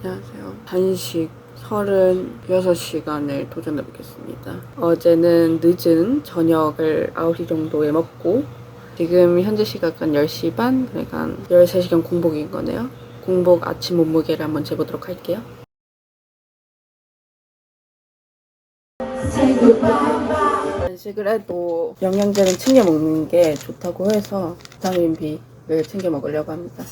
안녕하세요. 단식 36시간을 도전해 보겠습니다. 어제는 늦은 저녁을 9시 정도에 먹고 지금 현재 시각은 10시 반, 그러니까 13시간 공복인 거네요. 공복 아침 몸무게를 한번 재보도록 할게요. 단식을 해도 영양제는 챙겨 먹는 게 좋다고 해서 비타민 B를 챙겨 먹으려고 합니다.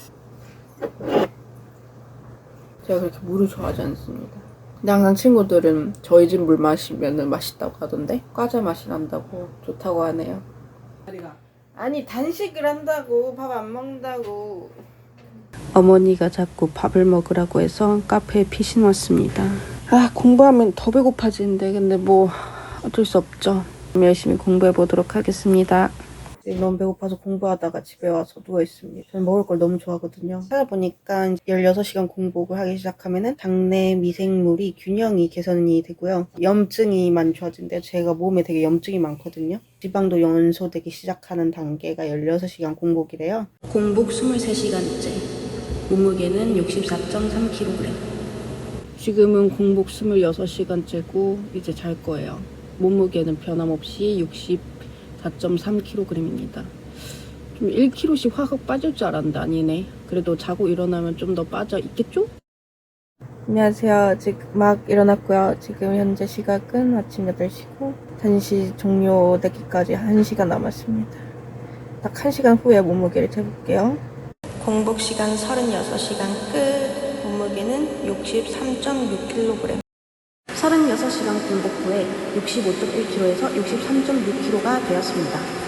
제가 그렇게 물을 좋아하지 않습니다. 근데 항상 친구들은 저희 집 물 마시면 맛있다고 하던데 과자 맛이 난다고 좋다고 하네요. 아니 단식을 한다고 밥 안 먹는다고. 어머니가 자꾸 밥을 먹으라고 해서 카페에 피신 왔습니다. 아 공부하면 더 배고파지는데 근데 뭐 어쩔 수 없죠. 열심히 공부해 보도록 하겠습니다. 너무 배고파서 공부하다가 집에 와서 누워있습니다. 저는 먹을 걸 너무 좋아하거든요. 찾아보니까 16시간 공복을 하기 시작하면은 장내 미생물이 균형이 개선이 되고요. 염증이 많이 좋아진대요. 제가 몸에 되게 염증이 많거든요. 지방도 연소되기 시작하는 단계가 16시간 공복이래요. 공복 23시간째. 몸무게는 64.3kg. 지금은 공복 26시간째고 이제 잘 거예요. 몸무게는 변함없이 64.3kg입니다. 좀 1kg씩 확확 빠질 줄 알았는데 아니네. 그래도 자고 일어나면 좀 더 빠져 있겠죠? 안녕하세요. 지금 막 일어났고요. 지금 현재 시각은 아침 8시고 단시 종료되기까지 1시간 남았습니다. 딱 1시간 후에 몸무게를 재볼게요. 공복 시간 36시간 끝. 몸무게는 63.6kg. 36시간 공복 후에 65.1kg에서 63.6kg가 되었습니다.